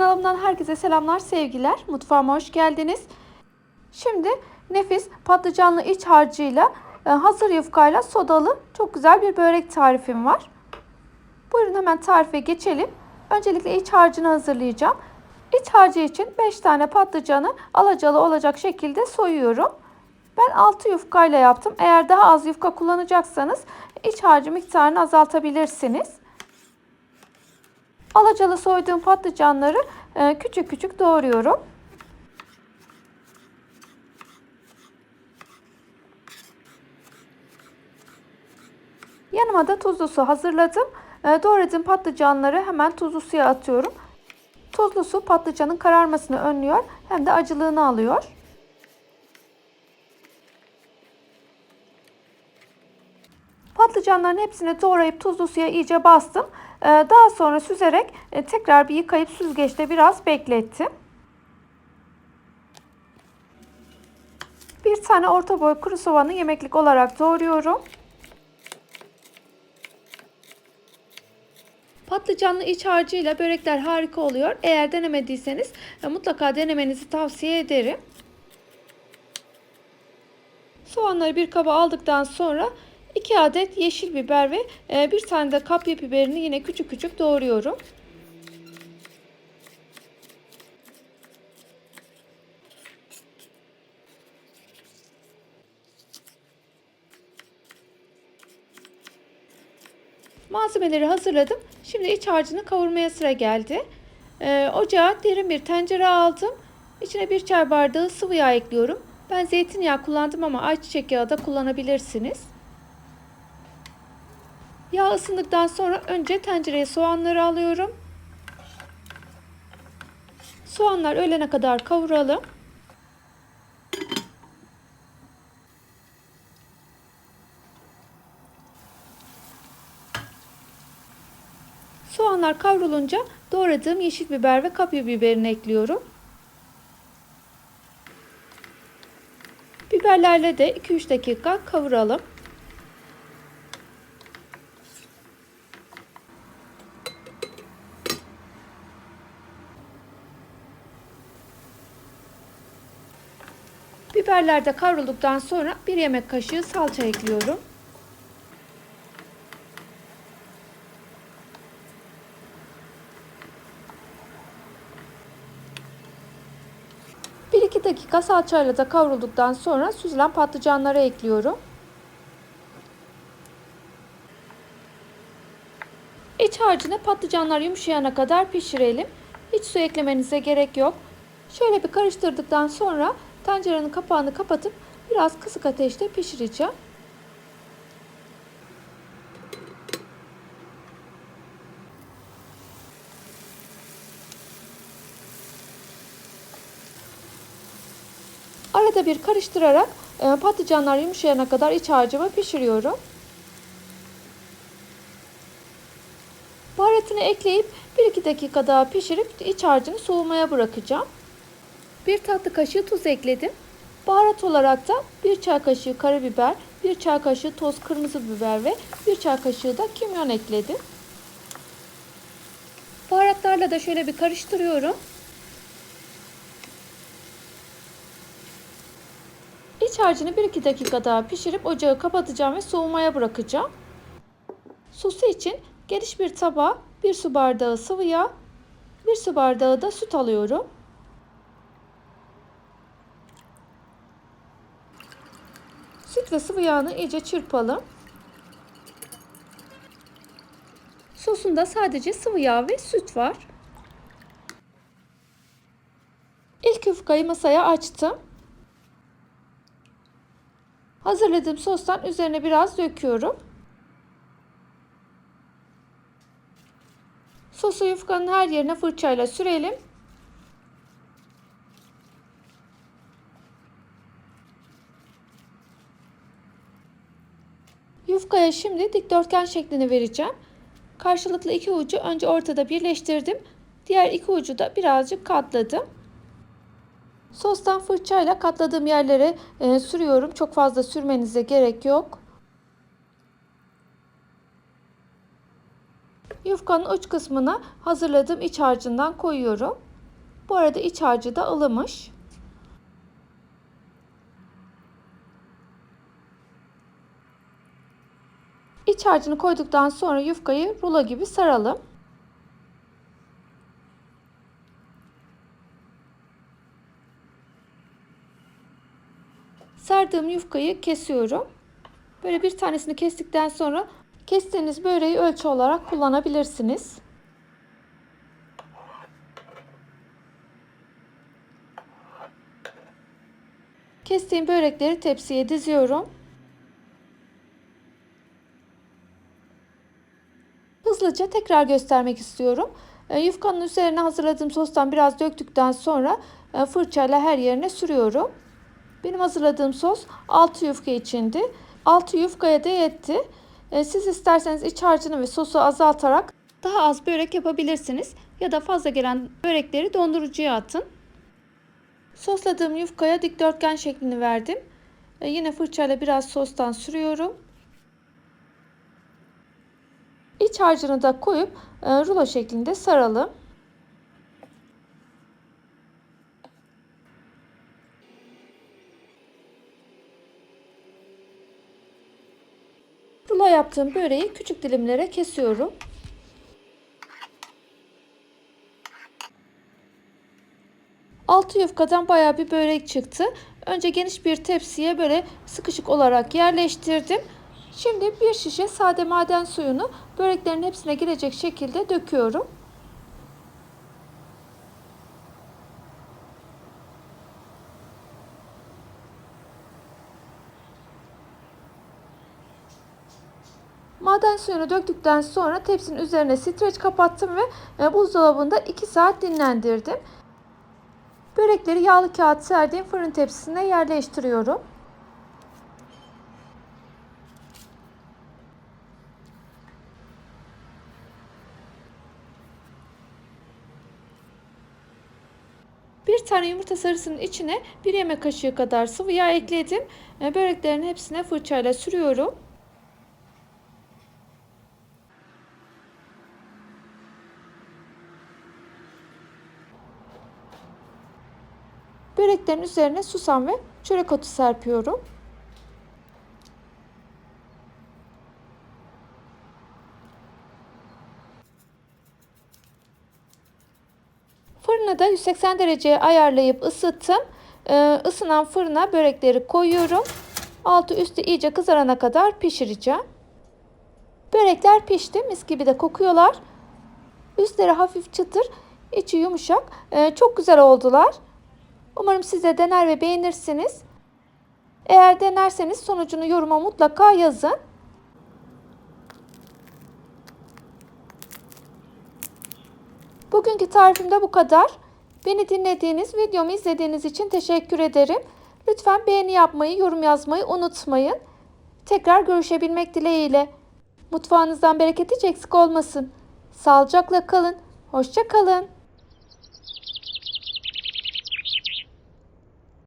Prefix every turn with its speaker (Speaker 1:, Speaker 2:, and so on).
Speaker 1: Kanalımdan herkese selamlar, sevgiler. Mutfağıma hoş geldiniz. Şimdi nefis patlıcanlı iç harcıyla e, hazır yufkayla sodalı çok güzel bir börek tarifim var. Buyurun hemen tarife geçelim. Öncelikle iç harcını hazırlayacağım. İç harcı için 5 tane patlıcanı alacalı olacak şekilde soyuyorum. Ben 6 yufkayla yaptım. Eğer daha az yufka kullanacaksanız iç harcı miktarını azaltabilirsiniz. Alacalı soyduğum patlıcanları e, küçük küçük doğruyorum. Yanıma da tuzlu su hazırladım. E, doğradığım patlıcanları hemen tuzlu suya atıyorum. Tuzlu su patlıcanın kararmasını önlüyor hem de acılığını alıyor. Patlıcanların hepsini doğrayıp tuzlu suya iyice bastım. Ee, daha sonra süzerek e, tekrar bir yıkayıp süzgeçte biraz beklettim. Bir tane orta boy kuru soğanı yemeklik olarak doğruyorum. Patlıcanlı iç harcıyla börekler harika oluyor. Eğer denemediyseniz e, mutlaka denemenizi tavsiye ederim. Soğanları bir kaba aldıktan sonra 2 adet yeşil biber ve e, bir tane de kapya biberini yine küçük küçük doğruyorum. Malzemeleri hazırladım. Şimdi iç harcını kavurmaya sıra geldi. Ee, ocağa derin bir tencere aldım. İçine bir çay bardağı sıvı yağ ekliyorum. Ben zeytinyağı kullandım ama ayçiçek yağı da kullanabilirsiniz. Yağ ısındıktan sonra önce tencereye soğanları alıyorum. Soğanlar ölene kadar kavuralım. Soğanlar kavrulunca doğradığım yeşil biber ve kapya biberini ekliyorum. Biberlerle de 2-3 dakika kavuralım. Biberler de kavrulduktan sonra bir yemek kaşığı salça ekliyorum. Bir iki dakika salçayla da kavrulduktan sonra süzülen patlıcanları ekliyorum. İç harcını patlıcanlar yumuşayana kadar pişirelim. Hiç su eklemenize gerek yok. Şöyle bir karıştırdıktan sonra tencerenin kapağını kapatıp biraz kısık ateşte pişireceğim. Arada bir karıştırarak e, patlıcanlar yumuşayana kadar iç harcımı pişiriyorum. Baharatını ekleyip 1-2 dakika daha pişirip iç harcını soğumaya bırakacağım. Bir tatlı kaşığı tuz ekledim. Baharat olarak da 1 çay kaşığı karabiber, 1 çay kaşığı toz kırmızı biber ve 1 çay kaşığı da kimyon ekledim. Baharatlarla da şöyle bir karıştırıyorum. İç harcını 1-2 dakika daha pişirip ocağı kapatacağım ve soğumaya bırakacağım. Sosu için geniş bir tabağa 1 su bardağı sıvı yağ, 1 su bardağı da süt alıyorum. Ve sıvı yağını iyice çırpalım. Sosunda sadece sıvı yağ ve süt var. İlk yufkayı masaya açtım. Hazırladığım sostan üzerine biraz döküyorum. Sosu yufkanın her yerine fırçayla sürelim. Yufkaya şimdi dikdörtgen şeklini vereceğim. Karşılıklı iki ucu önce ortada birleştirdim. Diğer iki ucu da birazcık katladım. Sostan fırçayla katladığım yerlere e, sürüyorum. Çok fazla sürmenize gerek yok. Yufkanın uç kısmına hazırladığım iç harcından koyuyorum. Bu arada iç harcı da ılımış. İç harcını koyduktan sonra yufkayı rulo gibi saralım. Sardığım yufkayı kesiyorum. Böyle bir tanesini kestikten sonra kestiğiniz böreği ölçü olarak kullanabilirsiniz. Kestiğim börekleri tepsiye diziyorum. Hızlıca tekrar göstermek istiyorum. E, yufkanın üzerine hazırladığım sostan biraz döktükten sonra e, fırçayla her yerine sürüyorum. Benim hazırladığım sos 6 yufka içindi. 6 yufkaya da yetti. E, siz isterseniz iç harcını ve sosu azaltarak daha az börek yapabilirsiniz. Ya da fazla gelen börekleri dondurucuya atın. Sosladığım yufkaya dikdörtgen şeklini verdim. Yine fırçayla biraz sostan sürüyorum. İç harcını da koyup rulo şeklinde saralım. Rulo yaptığım böreği küçük dilimlere kesiyorum. Altı yufkadan baya bir börek çıktı. Önce geniş bir tepsiye böyle sıkışık olarak yerleştirdim. Şimdi bir şişe sade maden suyunu böreklerin hepsine girecek şekilde döküyorum. Maden suyunu döktükten sonra tepsinin üzerine streç kapattım ve e, buzdolabında 2 saat dinlendirdim. Börekleri yağlı kağıt serdiğim fırın tepsisine yerleştiriyorum. Bir tane yumurta sarısının içine bir yemek kaşığı kadar sıvı yağ ekledim. E, böreklerin hepsine fırçayla sürüyorum. Böreklerin üzerine susam ve çörek otu serpiyorum. Fırını da 180 dereceye ayarlayıp ısıttım. Ee, ısınan fırına börekleri koyuyorum. Altı üstü iyice kızarana kadar pişireceğim. Börekler pişti. Mis gibi de kokuyorlar. Üstleri hafif çıtır, içi yumuşak. Ee, çok güzel oldular. Umarım siz de dener ve beğenirsiniz. Eğer denerseniz sonucunu yoruma mutlaka yazın. Bugünkü tarifim de bu kadar. Beni dinlediğiniz, videomu izlediğiniz için teşekkür ederim. Lütfen beğeni yapmayı, yorum yazmayı unutmayın. Tekrar görüşebilmek dileğiyle. Mutfağınızdan bereketi eksik olmasın. Sağlıcakla kalın. Hoşça kalın.